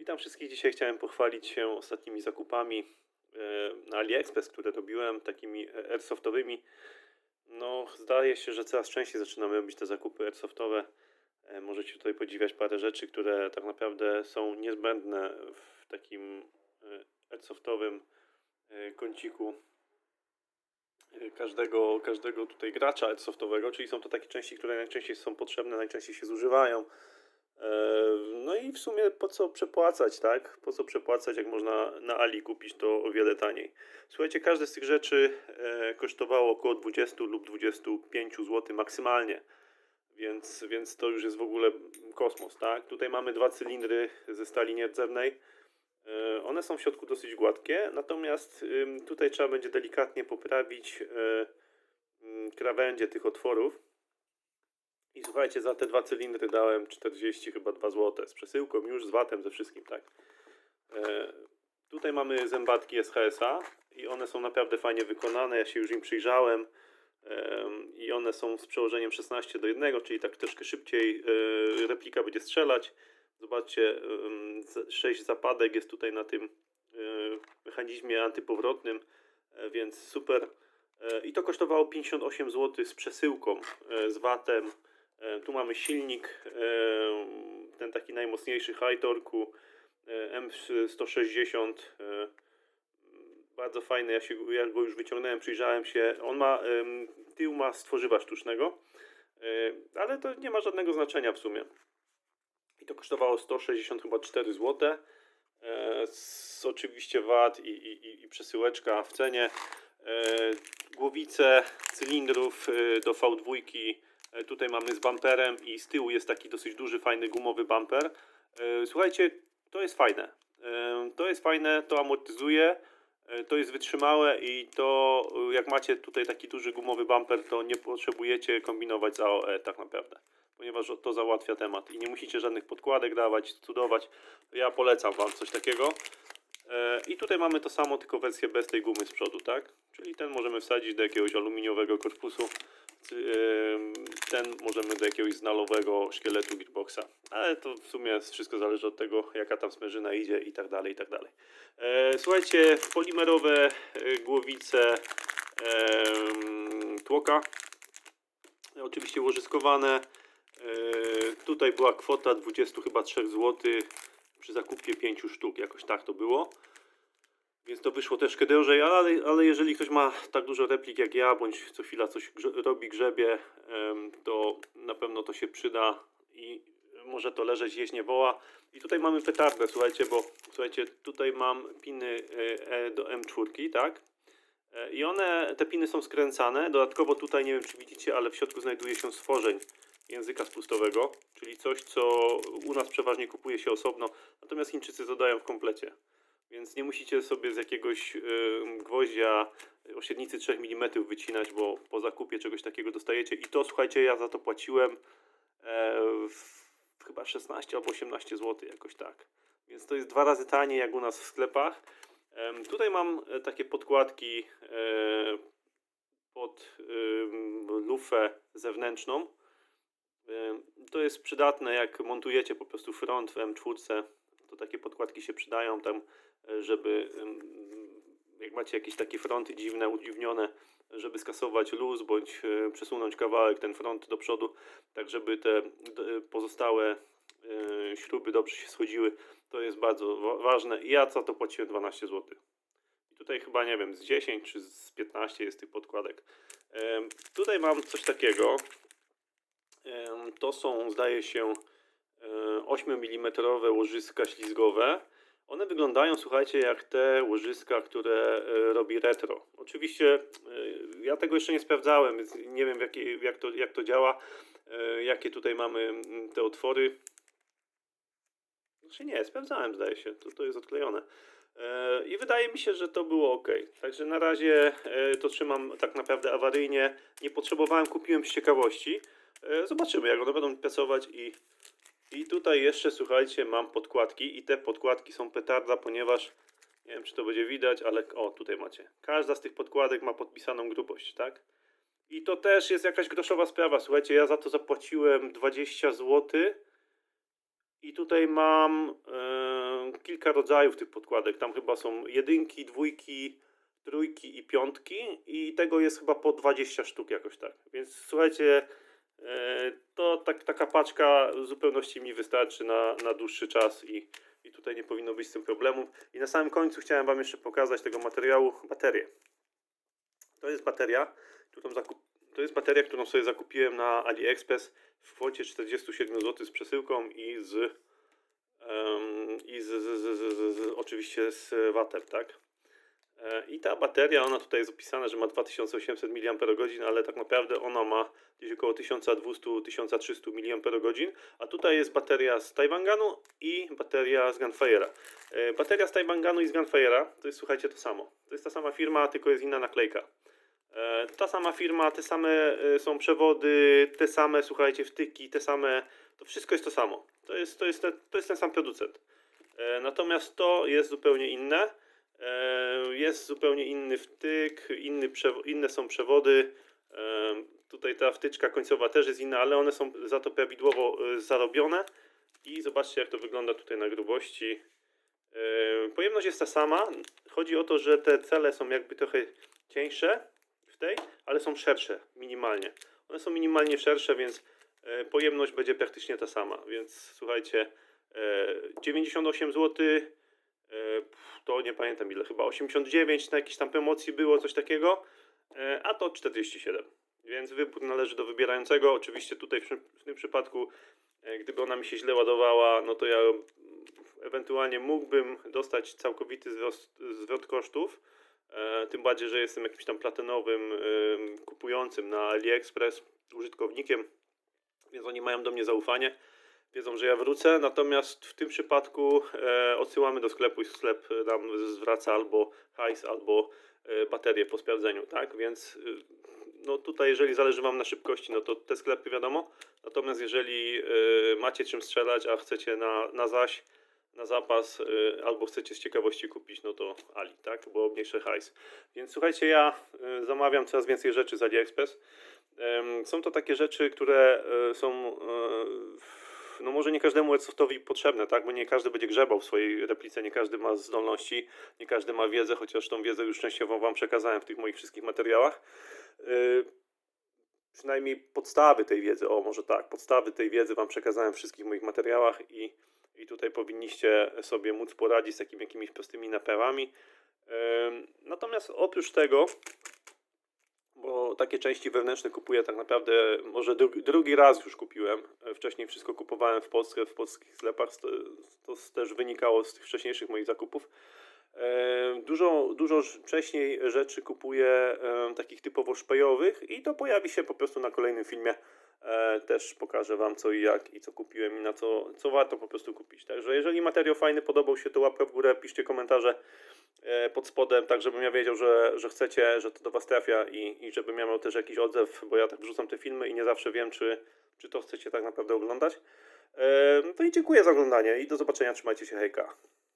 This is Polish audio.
Witam wszystkich. Dzisiaj chciałem pochwalić się ostatnimi zakupami e, na AliExpress, które robiłem, takimi e, airsoftowymi. No, zdaje się, że coraz częściej zaczynamy robić te zakupy airsoftowe. E, Możecie tutaj podziwiać parę rzeczy, które tak naprawdę są niezbędne w takim airsoftowym kąciku każdego, każdego tutaj gracza airsoftowego, czyli są to takie części, które najczęściej są potrzebne, najczęściej się zużywają. No i w sumie po co przepłacać, tak? Po co przepłacać, jak można na Ali kupić to o wiele taniej. Słuchajcie, każde z tych rzeczy e, kosztowało około 20 lub 25 zł maksymalnie. Więc, więc to już jest w ogóle kosmos, tak? Tutaj mamy dwa cylindry ze stali nierdzewnej. E, One są w środku dosyć gładkie, natomiast tutaj trzeba będzie delikatnie poprawić e, krawędzie tych otworów. I słuchajcie, za te dwa cylindry dałem 40 chyba 2 zł z przesyłką, już z VAT-em, ze wszystkim, tak. E, tutaj mamy zębatki SHS-a i one są naprawdę fajnie wykonane, ja się już im przyjrzałem em, i one są z przełożeniem 16 do 1, czyli tak troszkę szybciej e, replika będzie strzelać. Zobaczcie, 6 zapadek jest tutaj na tym e, mechanizmie antypowrotnym, e, więc super. E, I to kosztowało 58 zł z przesyłką, e, z VAT-em. E, Tu mamy silnik, e, ten taki najmocniejszy high torku e, M160. e, Bardzo fajny, ja, się, ja go już wyciągnąłem, przyjrzałem się. On ma, tył ma z tworzywa sztucznego, ale to nie ma żadnego znaczenia w sumie. I to kosztowało 160 chyba 4 zł. Z oczywiście VAT i, i, i- przesyłeczka w cenie. Głowice cylindrów do V2. E, tutaj mamy z bumperem i z tyłu jest taki dosyć duży, fajny gumowy bumper. E, słuchajcie, to jest fajne. E, to jest fajne, to amortyzuje. To jest wytrzymałe i to jak macie tutaj taki duży gumowy bumper, to nie potrzebujecie kombinować z AOE tak naprawdę ponieważ to załatwia temat i nie musicie żadnych podkładek dawać, cudować. Ja polecam Wam coś takiego. I tutaj mamy to samo, tylko wersję bez tej gumy z przodu, tak? Czyli ten możemy wsadzić do jakiegoś aluminiowego korpusu, ten możemy do jakiegoś znalowego szkieletu gearboxa. Ale to w sumie wszystko zależy od tego, jaka tam smężyna idzie i tak dalej, i tak dalej. E, Słuchajcie, polimerowe e, głowice em, tłoka, oczywiście łożyskowane. Yy, tutaj była kwota 20 chyba 3 zł przy zakupie 5 sztuk, jakoś tak to było. Więc to wyszło troszkę drożej, ale, ale jeżeli ktoś ma tak dużo replik jak ja, bądź co chwila coś grze, robi, grzebie, to na pewno to się przyda i może to leżeć, jeść nie woła. I tutaj mamy petardę, słuchajcie, bo słuchajcie, tutaj mam piny e, E do M4, tak? E, I one, te piny są skręcane. Dodatkowo tutaj, nie wiem czy widzicie, ale w środku znajduje się stworzeń języka spustowego, czyli coś, co u nas przeważnie kupuje się osobno, natomiast Chińczycy dodają w komplecie. Więc nie musicie sobie z jakiegoś y, gwoździa o średnicy 3 mm wycinać, bo po zakupie czegoś takiego dostajecie. I to, słuchajcie, ja za to płaciłem e, w, chyba 16 albo 18 zł, jakoś tak. Więc to jest dwa razy taniej jak u nas w sklepach. Tutaj mam e, takie podkładki e, pod lufę zewnętrzną. To jest przydatne, jak montujecie po prostu front w M4, to takie podkładki się przydają tam, e, żeby jak macie jakieś takie fronty dziwne, udziwnione, żeby skasować luz bądź e, przesunąć kawałek ten front do przodu, tak żeby te d- pozostałe e, śruby dobrze się schodziły. To jest bardzo wa- ważne. Ja za to płaciłem 12 zł. I tutaj chyba nie wiem, z 10 czy z 15 jest tych podkładek. Tutaj mam coś takiego. To są, zdaje się, 8 mm łożyska ślizgowe. One wyglądają, słuchajcie, jak te łożyska, które e, robi retro. Oczywiście e, ja tego jeszcze nie sprawdzałem, więc nie wiem, w jakie, jak, to, jak to działa, e, jakie tutaj mamy te otwory. Znaczy nie, sprawdzałem, zdaje się, to, to jest odklejone. E, I wydaje mi się, że to było ok. Także na razie e, to trzymam tak naprawdę awaryjnie. Nie potrzebowałem, kupiłem z ciekawości. E, Zobaczymy, jak one będą pracować i, i tutaj jeszcze, słuchajcie, mam podkładki i te podkładki są petarda, ponieważ nie wiem, czy to będzie widać, ale o, tutaj macie. Każda z tych podkładek ma podpisaną grubość, tak? I to też jest jakaś groszowa sprawa. Słuchajcie, ja za to zapłaciłem 20 zł. I tutaj mam e, kilka rodzajów tych podkładek. Tam chyba są jedynki, dwójki, trójki i piątki i tego jest chyba po 20 sztuk jakoś tak. Więc słuchajcie, to tak, taka paczka w zupełności mi wystarczy na, na dłuższy czas i, i tutaj nie powinno być z tym problemów. I na samym końcu chciałem Wam jeszcze pokazać tego materiału baterię. To jest bateria, którą zakup... to jest bateria, którą sobie zakupiłem na AliExpress w kwocie 47 zł z przesyłką i z, em, i z, z, z, z, z, oczywiście z water, tak? I ta bateria, ona tutaj jest opisana, że ma 2800 mAh, ale tak naprawdę ona ma gdzieś około 1200-1300 mAh, a tutaj jest bateria z Taiwanganu i bateria z Gunfire'a. E, Bateria z Taiwanganu i z Gunfire'a to jest, słuchajcie, to samo. To jest ta sama firma, tylko jest inna naklejka. E, Ta sama firma, te same e, są przewody, te same, słuchajcie, wtyki, te same, to wszystko jest to samo. To jest, to jest, to jest ten sam producent. Natomiast to jest zupełnie inne. E, Jest zupełnie inny wtyk, inny inne są przewody. E, Tutaj ta wtyczka końcowa też jest inna, ale one są za to prawidłowo e, zarobione. I zobaczcie, jak to wygląda tutaj na grubości. E, Pojemność jest ta sama. Chodzi o to, że te cele są jakby trochę cieńsze w tej, ale są szersze minimalnie. One są minimalnie szersze, więc e, pojemność będzie praktycznie ta sama. Więc słuchajcie, e, 98 zł. E, To nie pamiętam ile, chyba 89 na jakiejś tam promocji było, coś takiego, e, a to 47. Więc wybór należy do wybierającego. Oczywiście tutaj w, tym przypadku, e, gdyby ona mi się źle ładowała, no to ja mm, ewentualnie mógłbym dostać całkowity zwrot, kosztów. Tym bardziej, że jestem jakimś tam platynowym ym, kupującym na AliExpress użytkownikiem, więc oni mają do mnie zaufanie wiedzą, że ja wrócę, natomiast w tym przypadku e, odsyłamy do sklepu i sklep nam zwraca albo hajs, albo e, baterię po sprawdzeniu, tak? Więc y, no tutaj, jeżeli zależy Wam na szybkości, no to te sklepy wiadomo. Natomiast jeżeli e, macie czym strzelać, a chcecie na, na zaś, na zapas, e, albo chcecie z ciekawości kupić, no to Ali, tak? Bo mniejszy hajs. Więc słuchajcie, ja e, zamawiam coraz więcej rzeczy z AliExpress. Są to takie rzeczy, które e, są e, może nie każdemu airsoftowi potrzebne, tak? Bo nie każdy będzie grzebał w swojej replice, nie każdy ma zdolności, nie każdy ma wiedzę, chociaż tą wiedzę już częściowo Wam przekazałem w tych moich wszystkich materiałach. Yy, przynajmniej podstawy tej wiedzy, o może tak, podstawy tej wiedzy Wam przekazałem w wszystkich moich materiałach i, i tutaj powinniście sobie móc poradzić z takimi jakimiś prostymi naprawami. Yy, natomiast oprócz tego, bo takie części wewnętrzne kupuję tak naprawdę może drugi, drugi raz już kupiłem. Wcześniej wszystko kupowałem w Polsce, w polskich sklepach. To, też wynikało z tych wcześniejszych moich zakupów. E, Dużo, dużo wcześniej rzeczy kupuję e, takich typowo szpejowych i to pojawi się po prostu na kolejnym filmie. E, Też pokażę Wam co i jak i co kupiłem i na co, co warto po prostu kupić. Także jeżeli materiał fajny, podobał się, to łapkę w górę, piszcie komentarze e, pod spodem, tak żebym ja wiedział, że, że chcecie, że to do Was trafia i, i żebym ja miał też jakiś odzew, bo ja tak wrzucam te filmy i nie zawsze wiem, czy, czy to chcecie tak naprawdę oglądać. E, No i dziękuję za oglądanie i do zobaczenia, trzymajcie się, hejka.